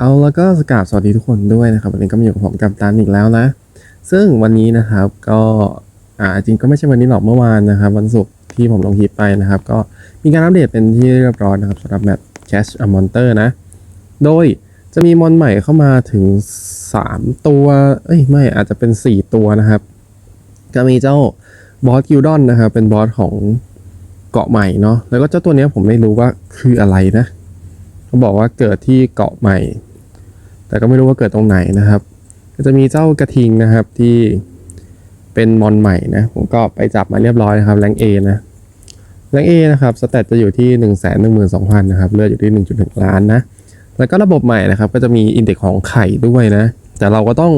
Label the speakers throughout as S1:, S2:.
S1: เอาแล้วก็สกาบสวัสดีทุกคนด้วยนะครับวันนี้ก็มาอยู่กับผมกับตันอีกแล้วนะ ซึ่งวันนี้นะครับก็อ่าจริงก็ไม่ใช่วันนี้หรอกเมื่อวานนะครับ วันศุกร์ที่ผมลงคลิปไปนะครับ ก็มีการอัปเดตเป็นที่เรียบร้อยนะครับสำหรับแมป Catch a Monster นะ โดยจะมีมอนใหม่เข้ามาถึง 3 ตัว เอ้ยไม่อาจจะเป็น 4 ตัวนะครับ ก็มีเจ้าบอสกิลดอนนะครับ เป็นบอสของเกาะใหม่เนาะแล้วก็เจ้าตัวนี้ผมไม่รู้ว่าคืออะไรนะเขาบอกว่าเกิดที่เกาะใหม่ แต่ก็ไม่รู้ว่าเกิดตรงไหนนะครับ ก็จะมีเจ้ากระทิงนะครับที่เป็นมอนใหม่นะผมก็ไปจับมาเรียบร้อยนะครับแรงเอนะแรงเอนะครับสเตตจะอยู่ที่1นึ่งแสนหนึ่งหมื่นสองพันนะครับเลือดอยู่ที่ 1.1 ล้านนะแล้วก็ระบบใหม่นะครับ ก็จะมีอินเด็กของไข่ด้วยนะ แต่เราก็ต้อง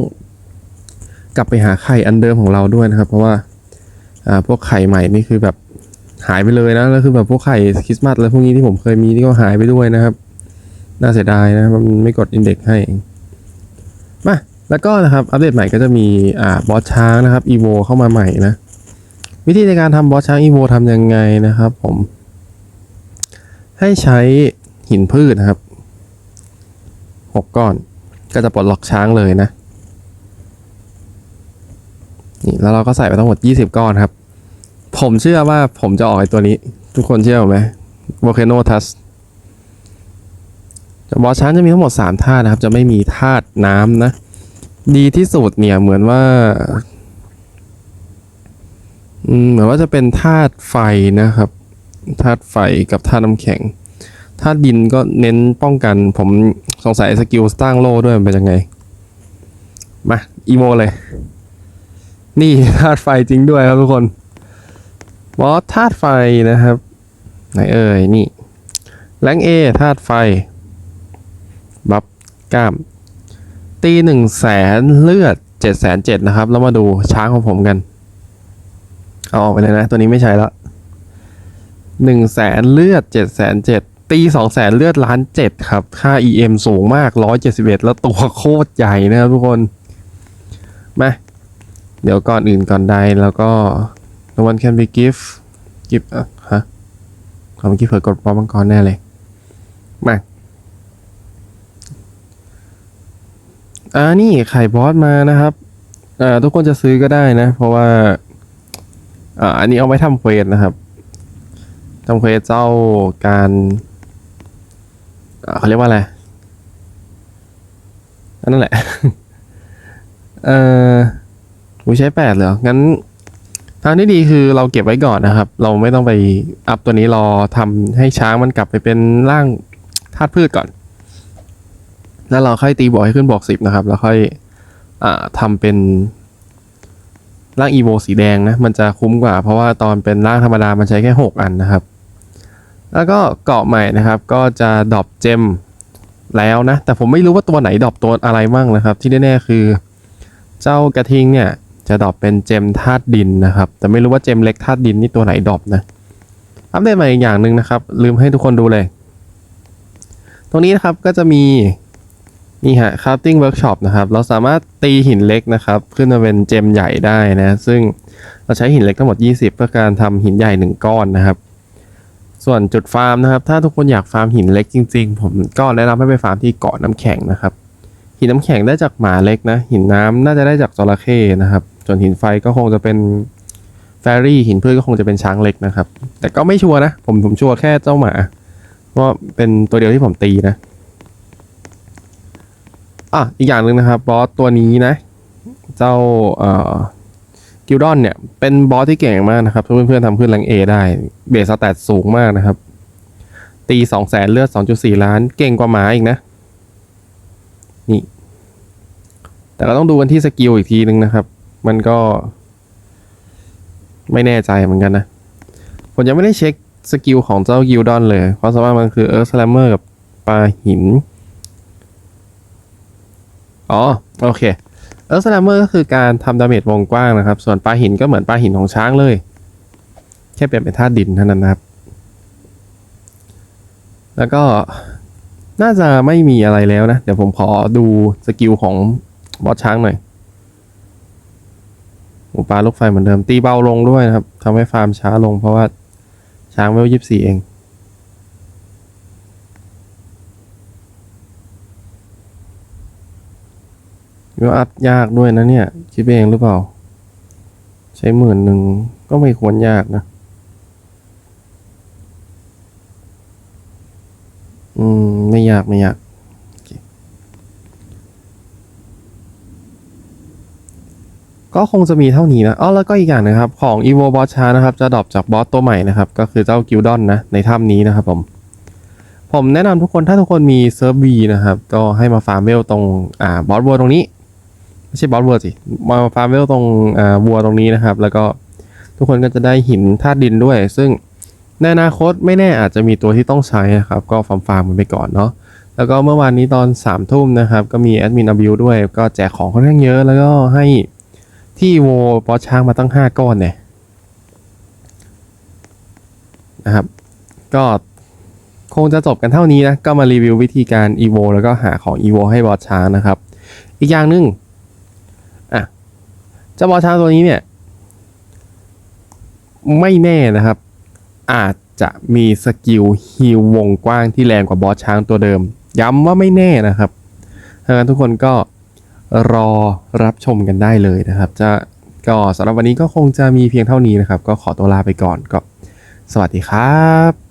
S1: กลับไปหาไข่อันเดิมของเราด้วยนะครับ เพราะว่าอ่าพวกไข่ใหม่นี่คือแบบหายไปเลยนะแล้วคือแบบพวกไข่คริสต์มาสอะไรพวกนี้ที่ผมเคยมีนี่ก็หายไปด้วยนะครับ น่าเสียดายนะมันไม่กดอินเด็กให้มาแล้วก็นะครับ อัปเดตใหม่ก็จะมีอ่าบอสช้างนะครับอีโวเข้ามาใหม่นะ วิธีในการทำบอสช้างอีโวทำยังไงนะครับผม ให้ใช้หินพืชนะครับหกก้อน ก็จะปลดล็อกช้างเลยนะนี่แล้วเราก็ใส่ไปทั้งหมด 20 ก้อนครับ ผมเชื่อว่าผมจะออกไอตัวนี้ ทุกคนเชื่อผมไหม Volcano Tusk บอสช้างจะมีทั้งหมด 3 ธาตุนะครับ จะไม่มีธาตุน้ำนะ ดีที่สุดเนี่ยเหมือนว่าเหมือนว่าจะเป็นธาตุไฟนะครับธาตุไฟกับธาตุน้ำแข็งธาตุดินก็เน้นป้องกัน ผมสงสัยสกิลสร้างโล่ด้วยมันเป็นยังไง มา อีโมเลย นี่ธาตุไฟจริงด้วยครับทุกคนบอสธาตุไฟนะครับ ไหนเอ่ยนี่แรงเอธาตุไฟ บัฟกล้าม ตีหนึ่งแสนเลือดเจ็ดแสนเจ็ดนะครับ แล้วมาดูช้างของผมกัน เอาออกไปเลยนะ ตัวนี้ไม่ใช่ละหนึ่งแสนเลือดเจ็ดแสนเจ็ดตีสองแสนเลือดล้านเจ็ดครับ ค่า EM สูงมากร้อยเจ็ดสิบเอ็ดแล้วตัวโคตรใหญ่นะครับทุกคน มา เดี๋ยวก่อนอื่นก่อนใดแล้วก็ no one can be give give อะฮะขอเมื่อกี้เผื่อกดปอมมังกรแน่เลย มา อ่านี่ไข่บอสมานะครับอ่าทุกคนจะซื้อก็ได้นะ เพราะว่าอ่าอันนี้เอาไว้ทำเควสนะครับทำเควสเจ้าการอ่าเขาเรียกว่าอะไรอันนั่นแหละ เอ่อกูใช้แปดเหรอ งั้น ทางที่ดีคือเราเก็บไว้ก่อนนะครับ เราไม่ต้องไปอัพตัวนี้รอทำให้ช้างมันกลับไปเป็นร่างธาตุพืชก่อน แล้วเราค่อยตีบวกให้ขึ้นบวกสิบนะครับ แล้วค่อยอ่าทำเป็นร่างอีโวสีแดงนะ มันจะคุ้มกว่า เพราะว่าตอนเป็นร่างธรรมดา มันใช้แค่ 6 อันนะครับ แล้วก็เกาะใหม่นะครับ ก็จะดรอปเจมแล้วนะ แต่ผมไม่รู้ว่าตัวไหนดรอปตัวอะไรมั่งนะครับ ที่แน่ๆคือ เจ้ากระทิงเนี่ยจะดรอปเป็นเจมธาตุดินนะครับ แต่ไม่รู้ว่าเจมเล็กธาตุดินนี่ตัวไหนดรอปนะ อัปเดตใหม่อีกอย่างหนึ่งนะครับ ลืมให้ทุกคนดูเลย ตรงนี้นะครับก็จะมี นี่ฮะ crafting workshop นะครับ เราสามารถตีหินเล็กนะครับ ขึ้นมาเป็นเจมใหญ่ได้นะ ซึ่งเราใช้หินเล็กทั้งหมด 20 เพื่อการทำหินใหญ่ 1 ก้อนนะครับ ส่วนจุดฟาร์มนะครับ ถ้าทุกคนอยากฟาร์มหินเล็กจริง ๆ ผมก็แนะนำให้ไปฟาร์มที่เกาะน้ำแข็งนะครับ หินน้ำแข็งได้จากหมาเล็กนะ หินน้ำน่าจะได้จากจระเข้นะครับ ส่วนหินไฟก็คงจะเป็นแฟรี่หินพืชก็คงจะเป็นช้างเล็กนะครับ แต่ก็ไม่ชัวร์นะ ผมผมชัวร์แค่เจ้าหมา เพราะเป็นตัวเดียวที่ผมตีนะ อะอีกอย่างหนึ่งนะครับบอสตัวนี้นะ เจ้าเอ่อกิลดอนเนี่ย เป็นบอสที่เก่งมากนะครับ ถ้าเพื่อนๆทำขึ้นแรงเอได้ เบสสแตทสูงมากนะครับ ตีสองแสนเลือดสองจุดสี่ล้าน เก่งกว่าหมาอีกนะ นี่ แต่ก็ต้องดูกันที่สกิลอีกทีนึงนะครับ มันก็ ไม่แน่ใจเหมือนกันนะ ผมยังไม่ได้เช็คสกิลของเจ้ากิลดอนเลยความสามารถมันคือเออร์สแลมเมอร์กับปลาหิน อ๋อโอเคเออสแลมเมอร์ก็คือการทำดาเมจวงกว้างนะครับ ส่วนปลาหินก็เหมือนปลาหินของช้างเลย แค่เปลี่ยนเป็นธาตุดินเท่านั้นนะครับ แล้วก็น่าจะไม่มีอะไรแล้วนะ เดี๋ยวผมขอดูสกิลของบอสช้างหน่อยหมูปลาลูกไฟเหมือนเดิม ตีเบาลงด้วยนะครับทำให้ฟาร์มช้าลงเพราะว่าช้างเวลยี่สิบสี่เอง ก็อัพยากด้วยนะเนี่ย คิดเองหรือเปล่า ใช้หมื่นหนึ่งก็ไม่ควรยากนะ อืม ไม่ยากไม่ยากก็คงจะมีเท่านี้นะ อ๋อ แล้วก็อีกอย่างนะครับ ของ evo boss ชานะครับ จะดรอปจากบอสตัวใหม่นะครับ ก็คือเจ้ากิลดอนนะ ในถ้ำนี้นะครับผม ผมแนะนำทุกคนถ้าทุกคนมีเซิร์ฟบีนะครับ ก็ให้มาฟาร์มเวลตรง อ่า บอสวัวตรงนี้ ไม่ใช่บอสวัวสิมาฟาร์มเวลตรงอ่าวัวตรงนี้นะครับ แล้วก็ทุกคนก็จะได้หินธาตุดินด้วย ซึ่งในอนาคตไม่แน่อาจจะมีตัวที่ต้องใช้นะครับ ก็ฟาร์มฟาร์มมันไปก่อนเนาะแล้วก็เมื่อวานนี้ตอน3ามทุ่มนะครับ ก็มีแอดมินอบิวด้วย ก็แจกของค่อนข้างเยอะ แล้วก็ให้ที่โวบอช้างมาตั้ง 5 ก้อนเนี่ยนะครับ ก็คงจะจบกันเท่านี้นะ ก็มารีวิววิธีการ EVO แล้วก็หาของ EVO ให้บอสช้างนะครับ อีกอย่างหนึ่ง จ้าบอสช้างตัวนี้เนี่ย ไม่แน่นะครับ อาจจะมีสกิลฮิววงกว้างที่แรงกว่าบอสช้างตัวเดิม ย้ำว่าไม่แน่นะครับดังนั้นทุกคนก็รอรับชมกันได้เลยนะครับ จะก็สำหรับวันนี้ก็คงจะมีเพียงเท่านี้นะครับ ก็ขอตัวลาไปก่อนก็ สวัสดีครับ